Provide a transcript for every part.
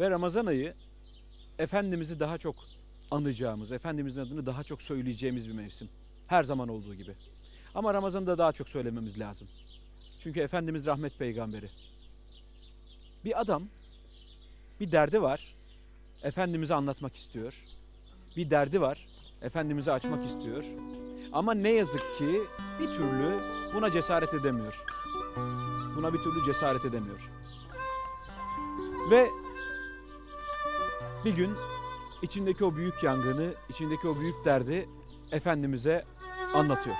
Ve Ramazan ayı Efendimiz'i daha çok anacağımız, Efendimizin adını daha çok söyleyeceğimiz bir mevsim. Her zaman olduğu gibi. Ama Ramazan'ı da daha çok söylememiz lazım. Çünkü Efendimiz rahmet peygamberi. Bir adam bir derdi var. Efendimiz'e anlatmak istiyor. Bir derdi var. Efendimiz'e açmak istiyor. Ama ne yazık ki bir türlü buna cesaret edemiyor. Buna bir türlü cesaret edemiyor. Ve bir gün içindeki o büyük yangını, içindeki o büyük derdi Efendimiz'e anlatıyor.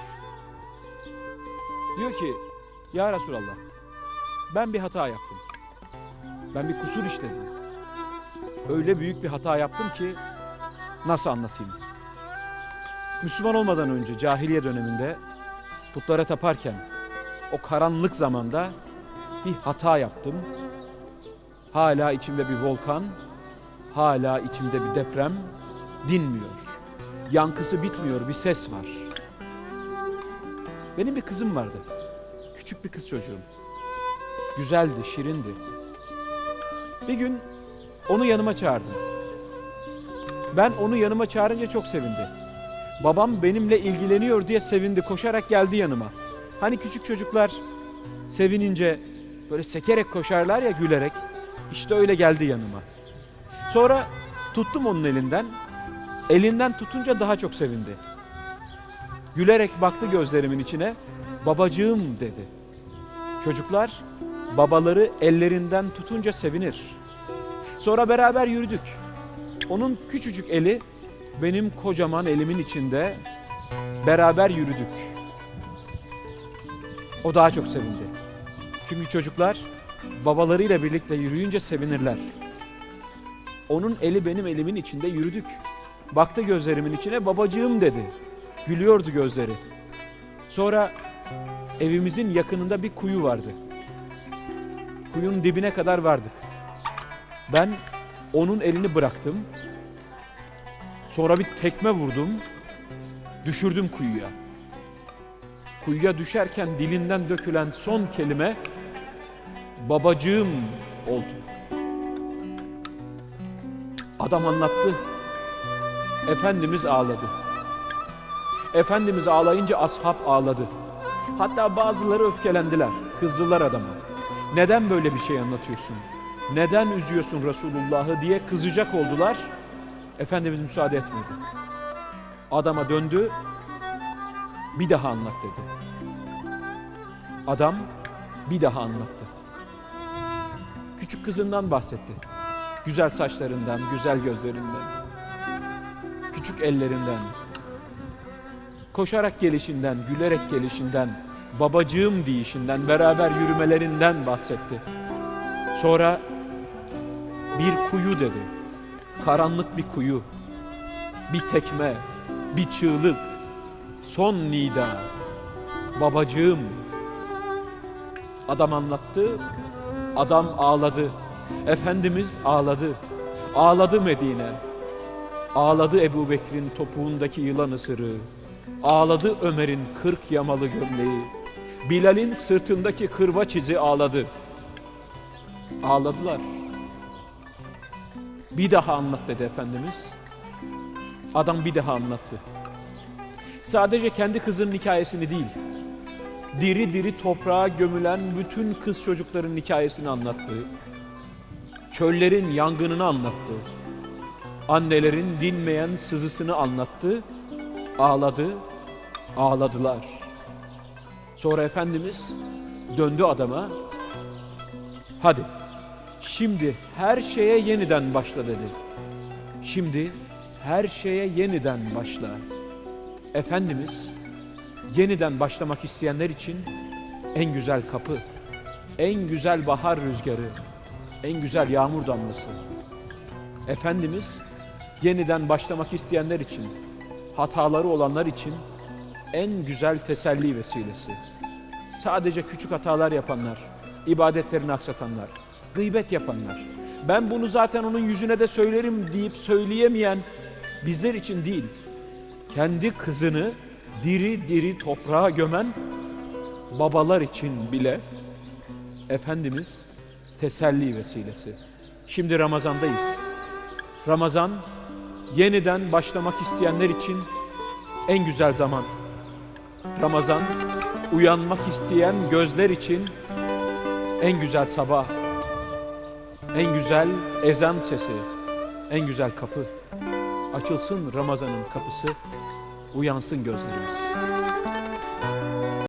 Diyor ki, Ya Resulallah, ben bir hata yaptım. Ben bir kusur işledim. Öyle büyük bir hata yaptım ki nasıl anlatayım? Müslüman olmadan önce cahiliye döneminde putlara taparken o karanlık zamanda bir hata yaptım. Hala içimde bir volkan, hala içimde bir deprem dinmiyor. Yankısı bitmiyor, bir ses var. Benim bir kızım vardı. Küçük bir kız çocuğum. Güzeldi, şirindi. Bir gün onu yanıma çağırdım. Ben onu yanıma çağırınca çok sevindi. Babam benimle ilgileniyor diye sevindi, koşarak geldi yanıma. Hani küçük çocuklar sevinince böyle sekerek koşarlar ya gülerek. İşte öyle geldi yanıma. Sonra tuttum onun elinden. Elinden tutunca daha çok sevindi. Gülerek baktı gözlerimin içine. Babacığım dedi. Çocuklar babaları ellerinden tutunca sevinir. Sonra beraber yürüdük. Onun küçücük eli benim kocaman elimin içinde beraber yürüdük. O daha çok sevindi. Çünkü çocuklar babalarıyla birlikte yürüyünce sevinirler. Onun eli benim elimin içinde yürüdük. Baktı gözlerimin içine babacığım dedi. Gülüyordu gözleri. Sonra evimizin yakınında bir kuyu vardı. Kuyunun dibine kadar vardık. Ben onun elini bıraktım. Sonra bir tekme vurdum. Düşürdüm kuyuya. Kuyuya düşerken dilinden dökülen son kelime babacığım oldu. Adam anlattı. Efendimiz ağladı. Efendimiz ağlayınca ashab ağladı. Hatta bazıları öfkelendiler. Kızdılar adama. Neden böyle bir şey anlatıyorsun? Neden üzüyorsun Resulullah'ı diye kızacak oldular. Efendimiz müsaade etmedi. Adama döndü. Bir daha anlat dedi. Adam bir daha anlattı. Küçük kızından bahsetti. Güzel saçlarından, güzel gözlerinden, küçük ellerinden, koşarak gelişinden, gülerek gelişinden, babacığım deyişinden, beraber yürümelerinden bahsetti. Sonra bir kuyu dedi. Karanlık bir kuyu. Bir tekme, bir çığlık, son nida. Babacığım. Adam anlattı, adam ağladı. Efendimiz ağladı. Ağladı Medine. Ağladı Ebu Bekir'in topuğundaki yılan ısırığı. Ağladı Ömer'in kırk yamalı gömleği. Bilal'in sırtındaki kırbaç izi ağladı. Ağladılar. Bir daha anlat dedi Efendimiz. Adam bir daha anlattı. Sadece kendi kızının hikayesini değil, diri diri toprağa gömülen bütün kız çocukların hikayesini anlattı. Çöllerin yangınını anlattı. Annelerin dinmeyen sızısını anlattı. Ağladı, ağladılar. Sonra Efendimiz döndü adama. Hadi şimdi her şeye yeniden başla dedi. Şimdi her şeye yeniden başla. Efendimiz yeniden başlamak isteyenler için en güzel kapı, en güzel bahar rüzgarı, en güzel yağmur damlası. Efendimiz yeniden başlamak isteyenler için, hataları olanlar için en güzel teselli vesilesi. Sadece küçük hatalar yapanlar, ibadetlerini aksatanlar, gıybet yapanlar, ben bunu zaten onun yüzüne de söylerim deyip söyleyemeyen bizler için değil, kendi kızını diri diri toprağa gömen babalar için bile Efendimiz teselli vesilesi. Şimdi Ramazan'dayız. Ramazan yeniden başlamak isteyenler için en güzel zaman. Ramazan uyanmak isteyen gözler için en güzel sabah. En güzel ezan sesi, en güzel kapı. Açılsın Ramazan'ın kapısı, uyansın gözlerimiz.